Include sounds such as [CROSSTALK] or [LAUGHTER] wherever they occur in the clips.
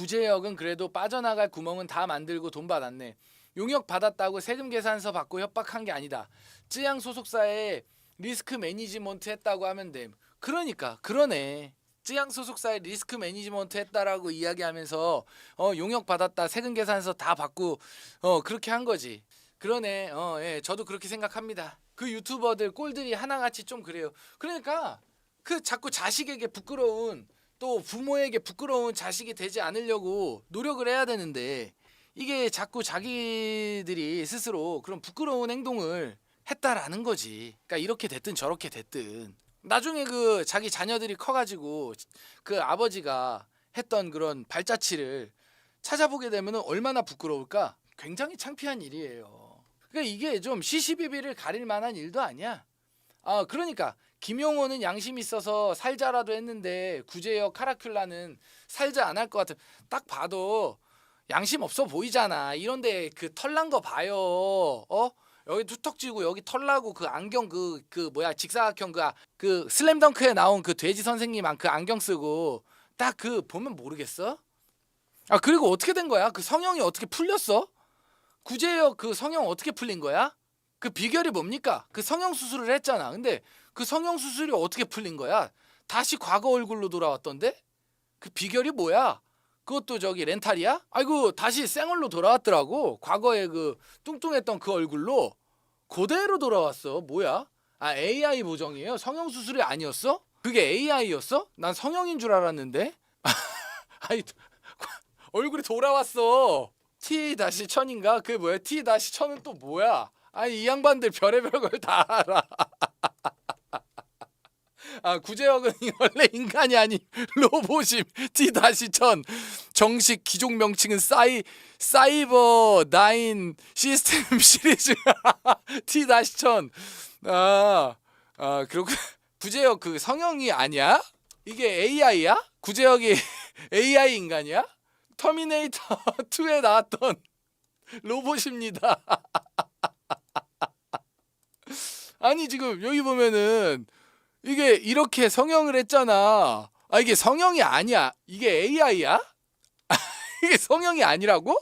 구제역은 그래도 빠져나갈 구멍은 다 만들고 돈 받았네. 용역 받았다고 세금 계산서 받고 협박한 게 아니다. 쯔양 소속사에 리스크 매니지먼트 했다고 하면 돼. 그러니까 그러네. 쯔양 소속사에 리스크 매니지먼트 했다라고 이야기하면서 어 용역 받았다 세금 계산서 다 받고 어 그렇게 한 거지. 그러네. 어 예. 저도 그렇게 생각합니다. 그 유튜버들 꼴들이 하나같이 좀 그래요. 그러니까 그 자꾸 자식에게 부끄러운 또 부모에게 부끄러운 자식이 되지 않으려고 노력을 해야 되는데 이게 자꾸 자기들이 스스로 그런 부끄러운 행동을 했다라는 거지. 그러니까 이렇게 됐든 저렇게 됐든 나중에 그 자기 자녀들이 커가지고 그 아버지가 했던 그런 발자취를 찾아보게 되면 얼마나 부끄러울까? 굉장히 창피한 일이에요. 그러니까 이게 좀 시시비비를 가릴 만한 일도 아니야. 아 그러니까 김용호는 양심 있어서 살자라도 했는데 구제역 카라큘라는 살자 안 할 것 같아. 딱 봐도 양심 없어 보이잖아. 이런데 그 털난 거 봐요. 어? 여기 투턱지고 여기 털나고 그 안경 그그 뭐야 직사각형 그, 아- 그 슬램덩크에 나온 그 돼지 선생님 안- 그 안경 쓰고 딱 그 보면 모르겠어? 아 그리고 어떻게 된 거야? 그 성형이 어떻게 풀렸어? 구제역 그 성형 어떻게 풀린 거야? 그 비결이 뭡니까? 그 성형 수술을 했잖아. 근데 그 성형 수술이 어떻게 풀린 거야? 다시 과거 얼굴로 돌아왔던데? 그 비결이 뭐야? 그것도 저기 렌탈이야? 아이고 다시 생얼로 돌아왔더라고. 과거에 그 뚱뚱했던 그 얼굴로 그대로 돌아왔어. 뭐야? 아 AI 보정이에요. 성형 수술이 아니었어? 그게 AI였어? 난 성형인 줄 알았는데. [LAUGHS] 아이 [LAUGHS] 얼굴이 돌아왔어. T 다시 천인가? 그게 뭐야? T 다시 천은 또 뭐야? 아니 이 양반들 별의별 걸 다 알아. [LAUGHS] 아 구제혁은 [LAUGHS] 원래 인간이 아닌 로봇임 T 다시 천 정식 기종 명칭은 사이 사이버 나인 시스템 [LAUGHS] 시리즈 [LAUGHS] T 다시 천아 아, 그렇고 구제혁 그 성형이 아니야? 이게 AI야? 구제혁이 AI 인간이야? 터미네이터 2에 나왔던 로봇입니다. 아니 지금 여기 보면은 이게 이렇게 성형을 했잖아. 아 이게 성형이 아니야. 이게 AI야? [LAUGHS] 이게 성형이 아니라고?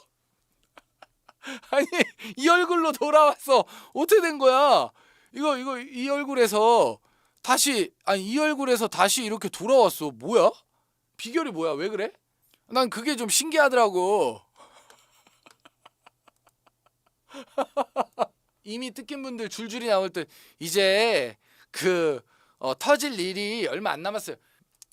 [LAUGHS] 아니 이 얼굴로 돌아왔어. 어떻게 된 거야? 이거 이거 이 얼굴에서 다시 아니 이 얼굴에서 다시 이렇게 돌아왔어. 뭐야? 비결이 뭐야? 왜 그래? 난 그게 좀 신기하더라고. [LAUGHS] 이미 뜯긴 분들 줄줄이 나올 때 이제 그 어, 터질 일이 얼마 안 남았어요.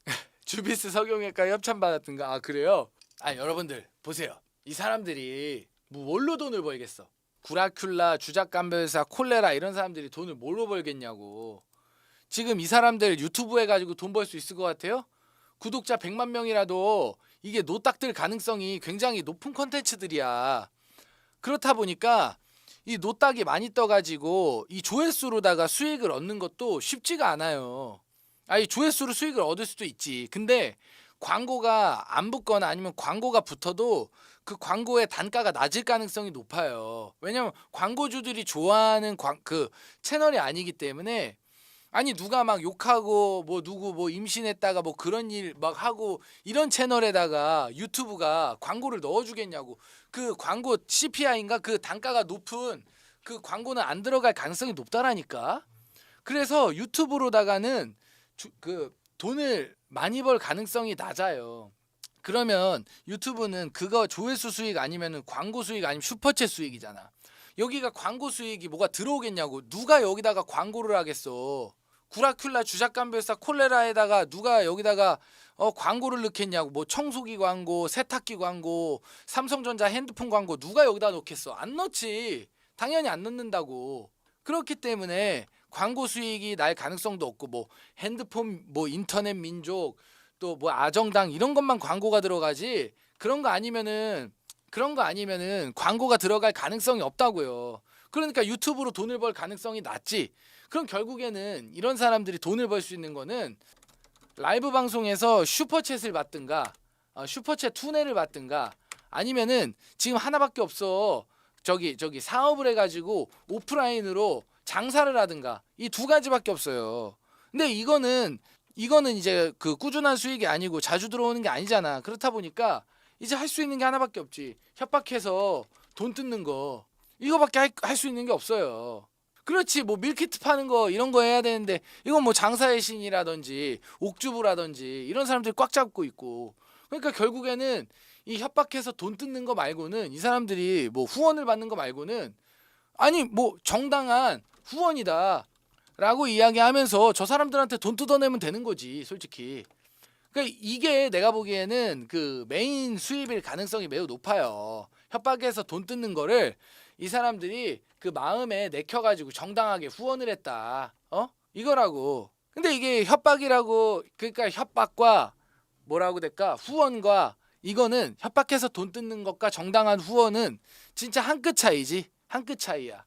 [LAUGHS] 주비스 석용외과 협찬 받았던가. 아 그래요? 아 여러분들 보세요. 이 사람들이 뭐 뭘로 돈을 벌겠어? 구라큘라, 주작감별사, 콜레라 이런 사람들이 돈을 뭘로 벌겠냐고. 지금 이 사람들 유튜브 해가지고 돈 벌 수 있을 것 같아요? 구독자 100만 명이라도 이게 노딱들 가능성이 굉장히 높은 컨텐츠들이야. 그렇다 보니까 이 노딱이 많이 떠가지고 이 조회수로다가 수익을 얻는 것도 쉽지가 않아요. 아이 조회수로 수익을 얻을 수도 있지. 근데 광고가 안 붙거나 아니면 광고가 붙어도 그 광고의 단가가 낮을 가능성이 높아요. 왜냐면 광고주들이 좋아하는 광, 그 채널이 아니기 때문에 아니 누가 막 욕하고 뭐 누구 뭐 임신했다가 뭐 그런 일 막 하고 이런 채널에다가 유튜브가 광고를 넣어주겠냐고. 그 광고 CPI인가? 그 단가가 높은 그 광고는 안 들어갈 가능성이 높다라니까. 그래서 유튜브로다가는 주, 그 돈을 많이 벌 가능성이 낮아요. 그러면 유튜브는 그거 조회수 수익 아니면은 광고 수익 아니면 슈퍼챗 수익이잖아. 여기가 광고 수익이 뭐가 들어오겠냐고. 누가 여기다가 광고를 하겠어 구라큘라 주작감별사 콜레라에다가 누가 여기다가 어 광고를 넣겠냐고. 뭐 청소기 광고 세탁기 광고 삼성전자 핸드폰 광고 누가 여기다 넣겠어? 안 넣지. 당연히 안 넣는다고. 그렇기 때문에 광고 수익이 날 가능성도 없고 뭐 핸드폰 뭐 인터넷 민족 또 뭐 아정당 이런 것만 광고가 들어가지 그런 거 아니면은 그런 거 아니면은 광고가 들어갈 가능성이 없다고요. 그러니까 유튜브로 돈을 벌 가능성이 낮지. 그럼 결국에는 이런 사람들이 돈을 벌 수 있는 거는 라이브 방송에서 슈퍼챗을 받든가 어, 슈퍼챗 투네를 받든가 아니면은 지금 하나밖에 없어. 저기 저기 사업을 해가지고 오프라인으로 장사를 하든가 이 두 가지밖에 없어요. 근데 이거는 이거는 이제 그 꾸준한 수익이 아니고 자주 들어오는 게 아니잖아. 그렇다 보니까 이제 할 수 있는 게 하나밖에 없지. 협박해서 돈 뜯는 거 이거밖에 할 수 있는 게 없어요. 그렇지 뭐 밀키트 파는 거 이런 거 해야 되는데 이건 뭐 장사의 신이라든지 옥주부라든지 이런 사람들이 꽉 잡고 있고. 그러니까 결국에는 이 협박해서 돈 뜯는 거 말고는 이 사람들이 뭐 후원을 받는 거 말고는 아니 뭐 정당한 후원이다 라고 이야기하면서 저 사람들한테 돈 뜯어내면 되는 거지 솔직히. 그러니까 이게 내가 보기에는 그 메인 수입일 가능성이 매우 높아요. 협박해서 돈 뜯는 거를 이 사람들이 그 마음에 내켜가지고 정당하게 후원을 했다. 어? 이거라고. 근데 이게 협박이라고 그러니까 협박과 뭐라고 될까? 후원과 이거는 협박해서 돈 뜯는 것과 정당한 후원은 진짜 한 끗 차이지. 한 끗 차이야.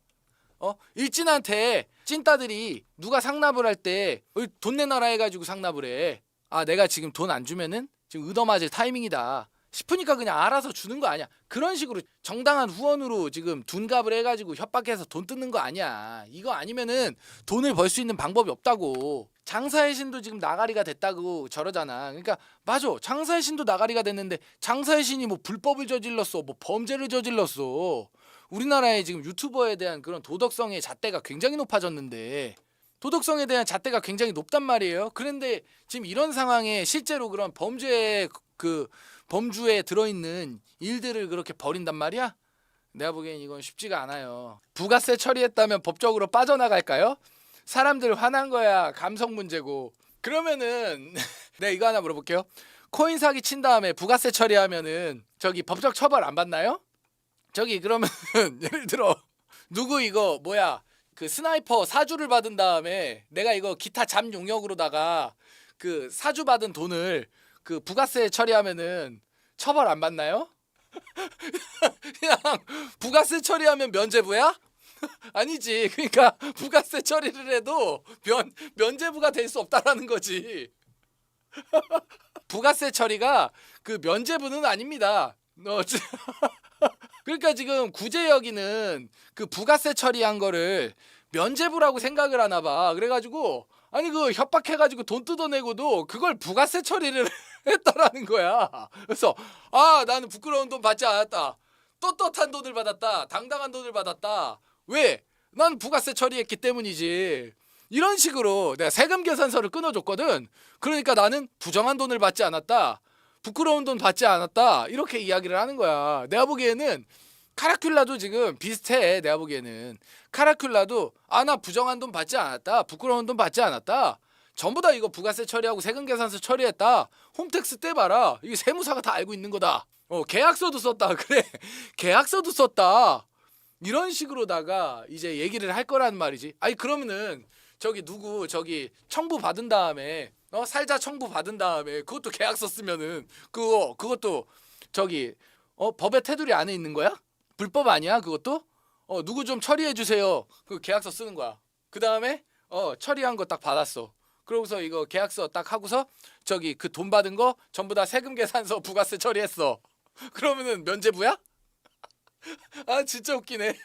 어? 일진한테 찐따들이 누가 상납을 할 때 돈 내놔라 해가지고 상납을 해 아 내가 지금 돈 안 주면은 지금 얻어맞을 타이밍이다 싶으니까 그냥 알아서 주는 거 아니야. 그런 식으로 정당한 후원으로 지금 둔갑을 해가지고 협박해서 돈 뜯는 거 아니야. 이거 아니면은 돈을 벌 수 있는 방법이 없다고. 장사의 신도 지금 나가리가 됐다고 저러잖아. 그러니까 맞아. 장사의 신도 나가리가 됐는데 장사의 신이 뭐 불법을 저질렀어 뭐 범죄를 저질렀어. 우리나라의 지금 유튜버에 대한 그런 도덕성의 잣대가 굉장히 높아졌는데 도덕성에 대한 잣대가 굉장히 높단 말이에요. 그런데 지금 이런 상황에 실제로 그런 범죄 그 범주에 들어있는 일들을 그렇게 벌인단 말이야? 내가 보기엔 이건 쉽지가 않아요. 부가세 처리했다면 법적으로 빠져나갈까요? 사람들 화난 거야 감성 문제고 그러면은 내가 [LAUGHS] 이거 하나 물어볼게요. 코인 사기 친 다음에 부가세 처리하면은 저기 법적 처벌 안 받나요? 저기 그러면 [LAUGHS] 예를 들어 누구 이거 뭐야 그 스나이퍼 사주를 받은 다음에 내가 이거 기타 잠 용역으로다가 그 사주 받은 돈을 그 부가세 처리하면은 처벌 안 받나요? [LAUGHS] 그냥 부가세 처리하면 면제부야? [LAUGHS] 아니지. 그러니까 부가세 처리를 해도 면 면제부가 될 수 없다라는 거지. [LAUGHS] 부가세 처리가 그 면제부는 아닙니다. 어, 지- 그러니까 지금 구제여기는 그 부가세 처리한 거를 면제부라고 생각을 하나 봐. 그래가지고 아니 그 협박해가지고 돈 뜯어내고도 그걸 부가세 처리를 [LAUGHS] 했다라는 거야. 그래서 아 나는 부끄러운 돈 받지 않았다. 떳떳한 돈을 받았다. 당당한 돈을 받았다. 왜? 난 부가세 처리했기 때문이지. 이런 식으로 내가 세금 계산서를 끊어줬거든. 그러니까 나는 부정한 돈을 받지 않았다. 부끄러운 돈 받지 않았다. 이렇게 이야기를 하는 거야. 내가 보기에는 카라큘라도 지금 비슷해. 내가 보기에는 카라큘라도 아 나 부정한 돈 받지 않았다. 부끄러운 돈 받지 않았다. 전부 다 이거 부가세 처리하고 세금 계산서 처리했다. 홈택스 때 봐라. 이게 세무사가 다 알고 있는 거다. 어 계약서도 썼다. [LAUGHS] 그래 계약서도 썼다. 이런 식으로다가 이제 얘기를 할 거란 말이지. 아니 그러면은 저기 누구 저기 청부 받은 다음에 어 살자 청부 받은 다음에 그것도 계약서 쓰면은 그거 그것도 저기 어 법의 테두리 안에 있는 거야? 불법 아니야 그것도? 어 누구 좀 처리해 주세요. 그 계약서 쓰는 거야. 그 다음에 어 처리한 거 딱 받았어. 그러고서 이거 계약서 딱 하고서 저기 그 돈 받은 거 전부 다 세금 계산서 [LAUGHS] 부가세 처리했어. [LAUGHS] 그러면은 면제부야? [LAUGHS] 아 진짜 웃기네.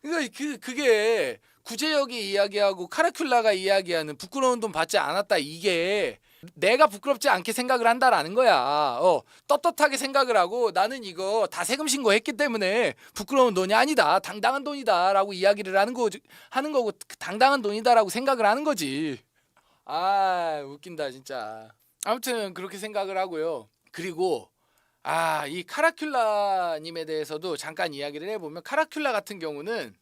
그러니까 그 그게 구제역이 이야기하고 카라큘라가 이야기하는 부끄러운 돈 받지 않았다 이게 내가 부끄럽지 않게 생각을 한다라는 거야. 어, 떳떳하게 생각을 하고 나는 이거 다 세금 신고했기 때문에 부끄러운 돈이 아니다. 당당한 돈이다라고 이야기를 하는 거 하는 거고 당당한 돈이다라고 생각을 하는 거지. 아, 웃긴다 진짜. 아무튼 그렇게 생각을 하고요. 그리고 아, 이 카라큘라 님에 대해서도 잠깐 이야기를 해 보면 카라큘라 같은 경우는